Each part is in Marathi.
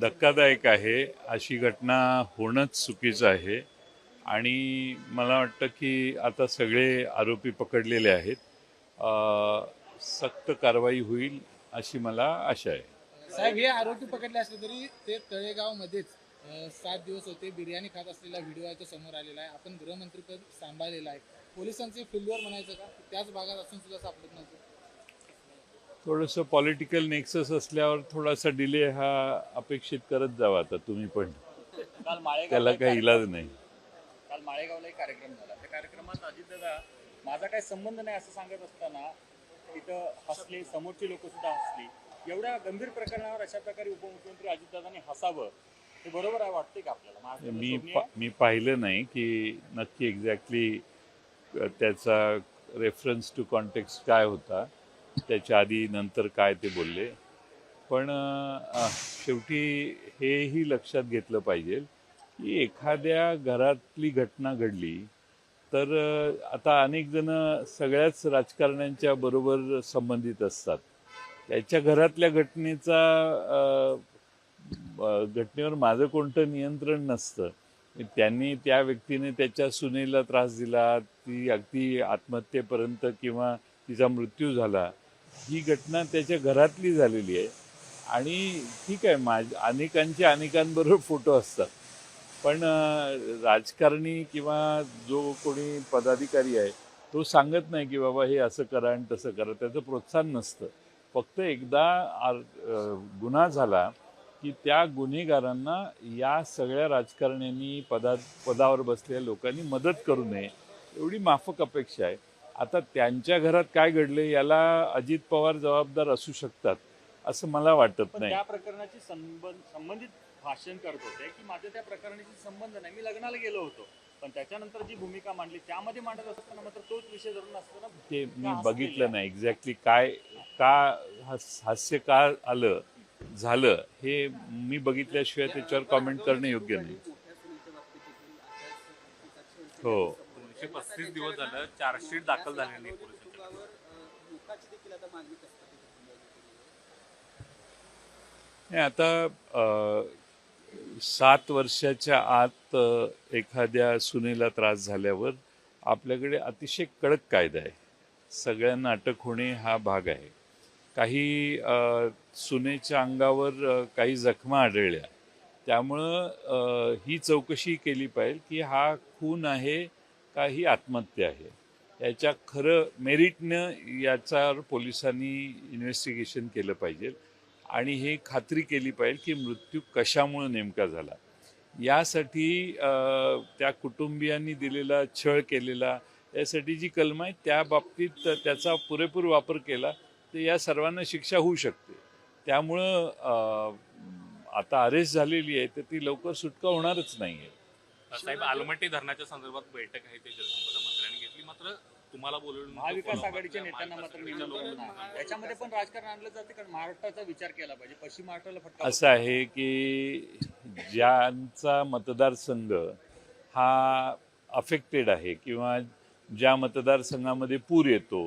धक्कादायक आहे. अशी घटना होणंच चुकीचं आहे. आणि मला वाटतं की आता सगळे आरोपी पकडलेले आहेत. सक्त कारवाई होईल अशी मला आशा आहे. साहेब हे आरोपी पकडले असले तरी ते तळेगावमध्येच सात दिवस होते. बिर्याणी खात असलेला व्हिडिओ आहे तो समोर आलेला आहे. आपण गृहमंत्रीपद सांभाळलेला आहे. पोलिसांचे फिल्डवर म्हणायचं का? त्याच भागात असून सुद्धा सापडत नव्हतं. थोडंसं पॉलिटिकल नेक्सस असल्यावर थोडासा डिले हा अपेक्षित करत जावा आता तुम्ही पण. काल माळेगावला त्याला काही इलाज नाही. काल माळेगावला एक कार्यक्रम झाला. त्या कार्यक्रमात अजितदादा माझा काही संबंध नाही असं सांगत असताना तिथं हसले समोरची लोक सुद्धा हसली. एवढ्या गंभीर प्रकरणावर अशा प्रकारे उपमुख्यमंत्री अजितदादांनी हसावं हे बरोबर आहे वाटते का आपल्याला? मी पा- मी पाहिलं नाही की नक्की एक्झॅक्टली त्याचा रेफरन्स टू कॉन्टेक्स्ट काय होता. त्याच्या आधी नंतर काय ते बोलले. पण शेवटी हेही लक्षात घेतलं पाहिजे की एखाद्या घरातली घटना घडली तर आता अनेक जण सगळ्याच राजकारण्यांच्या बरोबर संबंधित असतात. त्याच्या घरातल्या घटनेचा घटनेवर माझं कोणतं नियंत्रण नसतं. त्यांनी त्या व्यक्तीने त्याच्या सुनेला त्रास दिला ती अगदी आत्महत्येपर्यंत किंवा तिचा मृत्यू झाला ही घटना त्याच्या घरातली झालेली आहे. आणि ठीक आहे माझ अनेकांचे अनेकांबरोबर फोटो असतात. पण राजकारणी किंवा जो कोणी पदाधिकारी आहे तो सांगत नाही की बाबा हे असं करा आणि तसं करा. त्याचं प्रोत्साहन नसतं. फक्त एकदा आर- गुन्हा झाला की त्या गुन्हेगारांना या सगळ्या राजकारण्यांनी पदा पदावर बसलेल्या लोकांनी मदत करू नये. एवढी माफक अपेक्षा आहे. आता त्यांच्या घरात काय घडले याला अजित पवार जबाबदार असू शकतात असं मला वाटत पण नाही. त्या प्रकरणाची संबंध संबंधित भाषण करत होते की माझ्या त्या प्रकरणाशी संबंध नाही. मी लग्नाला गेलो होतो. पण त्याच्यानंतर जी भूमिका मांडली त्यामध्ये मांडत असताना मात्र तोच विषय धरून असताना ते मी बघितलं. नाही एक्झॅक्टली काय का हास- हास्य का आलं झालं हे मी बघितल्याशिवाय त्याच्यावर कॉमेंट करणं योग्य नाही. हो. एकशे पस्तीस दिवस झालं चार्जशीट दाखल झालेली नाही पोलिसांच्या नाही आता सात वर्षाच्या आत एखाद्या सुनेला त्रास झाल्यावर आपल्याकडे अतिशय कडक कायदा आहे. सगळ्यांना अटक होणे हा भाग आहे. काही सुनेच्या अंगावर काही जखमा आढळल्या. त्यामुळं ही चौकशी केली पाहिजे की हा खून आहे का ही आत्महत्या आहे. याच्या खरं मेरिटनं याच्यावर पोलिसांनी इन्व्हेस्टिगेशन केलं पाहिजे. आणि हे खात्री केली पाहिजे की मृत्यू कशामुळे नेमका झाला. यासाठी त्या कुटुंबियांनी दिलेला छळ केलेला यासाठी जी कलम आहे त्या बाबतीत त्याचा पुरेपूर वापर केला तर या सर्वांना शिक्षा होऊ शकते. त्यामुळं आता अरेस्ट झालेली आहे तर ती लवकर सुटका होणारच नाही आहे साहेब आलमट्टी धरणाच्या संदर्भात बैठक आहे ते जलसंपदा मंत्र्यांनी घेतली. मात्र तुम्हाला बोलवलं महाविकास आघाडीच्या नेत्यांना मात्र नाही. त्याच्यामध्ये पण राजकारण आणलं जाते कारण महाराष्ट्राचा विचार केला पाहिजे. पश्चिम महाराष्ट्राला फटका असं आहे की ज्यांचा मतदारसंघ हा अफेक्टेड आहे किंवा ज्या मतदारसंघामध्ये पूर येतो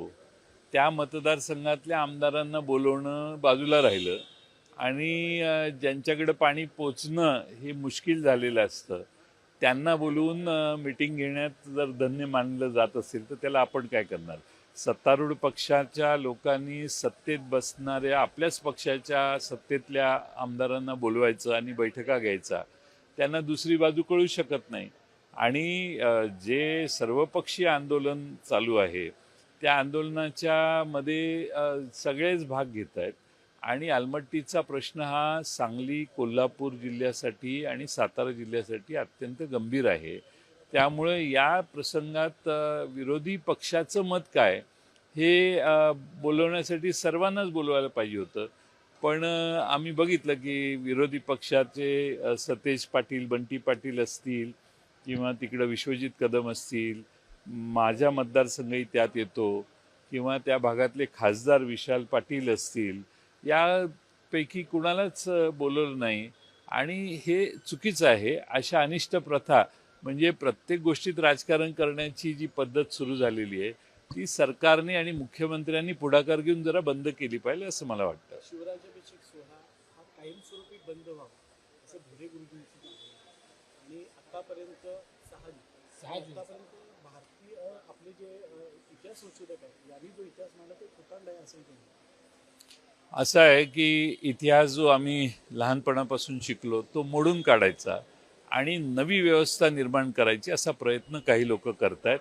त्या मतदारसंघातल्या आमदारांना बोलवणं बाजूला राहिलं आणि ज्यांच्याकडे पाणी पोचणं हे मुश्किल झालेलं असतं. त्यांना बोलवून मिटिंग घेण्यात जर धन्य मानलं जात असेल तर त्याला आपण काय करणार? सत्तारूढ पक्षाच्या लोकांनी सत्तेत बसणाऱ्या आपल्याच पक्षाच्या सत्तेतल्या आमदारांना बोलवायचं आणि बैठका घ्यायचा त्यांना दुसरी बाजू कळू शकत नाही. आणि जे सर्वपक्षीय आंदोलन चालू आहे त्या आंदोलनाच्या मध्ये सगळेच भाग घेत आहेत आणि आलमट्टीचा प्रश्न हा सांगली कोल्हापूर जिल्ह्यासाठी आणि सातारा जिल्ह्यासाठी अत्यंत गंभीर आहे. त्यामुळे या प्रसंगात विरोधी पक्षाचं मत काय? हे बोलवण्यासाठी सर्वांनाच बोलवायला पाहिजे होतं. पण आम्ही बघितलं की विरोधी पक्षाचे सतेज पाटील बंटी पाटील असतील किंवा तिकडं विश्वजित कदम असतील माझ्या मतदारसंघही त्यात येतो किंवा त्या भागातले खासदार विशाल पाटील असतील यापैकी कुणालाच बोलवलं नाही आणि हे चुकीचं आहे अशा अनिष्ट प्रथा म्हणजे प्रत्येक गोष्टीत राजकारण करण्याची जी पद्धत सुरू झालेली आहे ती सरकारने आणि मुख्यमंत्र्यांनी पुढाकार घेऊन जरा बंद केली पाहिजे असं मला वाटतं शिवराज्याभिषेक सोहळा हा कायमस्वरूपी बंद व्हावा असं भिडे गुरुजींची. आणि आतापर्यंत सहा जून. आतापर्यंत भारतीय आपले जे इतिहास संशोधक आहेत यांनी जो इतिहास मांडला तो खोटांड आहे असंही त्यांनी असं आहे की इतिहास जो आम्ही लहानपणापासून शिकलो तो मोडून काढायचा आणि नवी व्यवस्था निर्माण करायची असा प्रयत्न काही लोक करत आहेत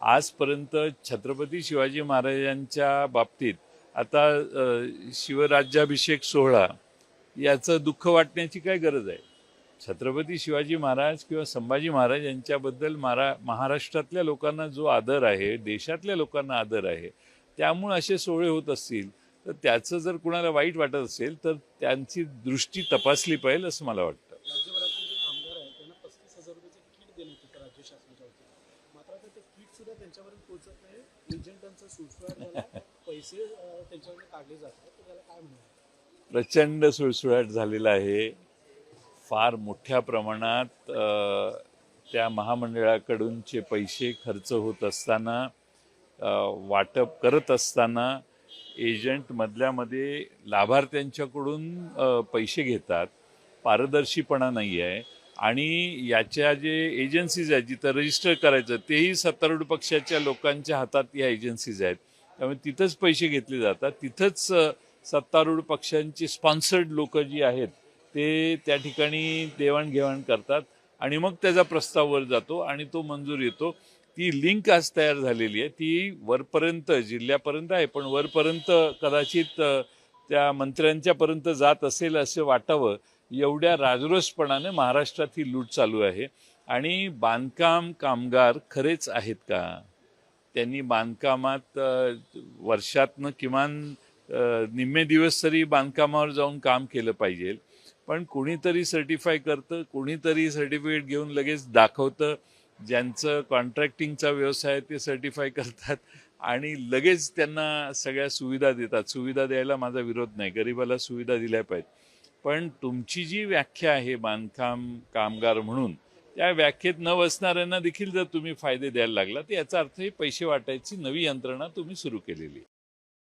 आजपर्यंत छत्रपती शिवाजी महाराजांच्या बाबतीत आता शिवराज्याभिषेक सोहळा याचं दुःख वाटण्याची काय गरज आहे? छत्रपती शिवाजी महाराज किंवा संभाजी महाराज यांच्याबद्दल महारा महाराष्ट्रातल्या लोकांना जो आदर आहे देशातल्या लोकांना आदर आहे त्यामुळे असे सोहळे होत असतील. तर त्याचं जर कुणाला वाईट वाटत असेल तर त्यांची दृष्टी तपासली पाहिजे असं मला वाटतं. प्रचंड सुळसुळाट झालेला आहे. फार मोठ्या प्रमाणात त्या महामंडळाकडूनचे पैसे खर्च होत असताना वाटप करत असताना एजंट मधल्यामध्ये लाभार्थ्यांच्याकडून पैसे घेतात. पारदर्शीपणा नाही आहे. आणि याच्या जे एजन्सीज आहेत जिथं रजिस्टर करायचं तेही सत्तारूढ पक्षाच्या लोकांच्या हातात या एजन्सीज आहेत. त्यामुळे तिथंच पैसे घेतले जातात. तिथंच सत्तारूढ पक्षांची स्पॉन्सर्ड लोक जी आहेत ते त्या ठिकाणी देवाणघेवाण करतात. आणि मग त्याचा प्रस्ताव वर जातो आणि तो मंजूर येतो. ती लिंक आज तयार झालेली आहे. ती वरपर्यंत जिल्ह्यापर्यंत आहे पण वरपर्यंत कदाचित त्या मंत्र्यांच्यापर्यंत जात असेल असं वाटावं एवढ्या राजरोसपणाने महाराष्ट्रात ही लूट चालू आहे. आणि बांधकाम कामगार खरेच आहेत का? त्यांनी बांधकामात वर्षातनं किमान निम्मे दिवस तरी बांधकामावर जाऊन काम केलं पाहिजे. पण कोणीतरी सर्टिफाय करतं कोणीतरी सर्टिफिकेट घेऊन लगेच दाखवतं ज्यांचं कॉन्ट्रॅक्टिंगचा व्यवसाय ते सर्टिफाय करतात आणि लगेच त्यांना सगळ्या सुविधा देतात. सुविधा द्यायला माझा विरोध नाही. गरिबाला सुविधा दिल्या पाहिजेत. पण तुमची जी व्याख्या आहे बांधकाम कामगार म्हणून त्या व्याख्येत न बसणाऱ्यांना देखील जर तुम्ही फायदे द्यायला लागला तर याचा अर्थ हे पैसे वाटायची नवी यंत्रणा तुम्ही सुरू केलेली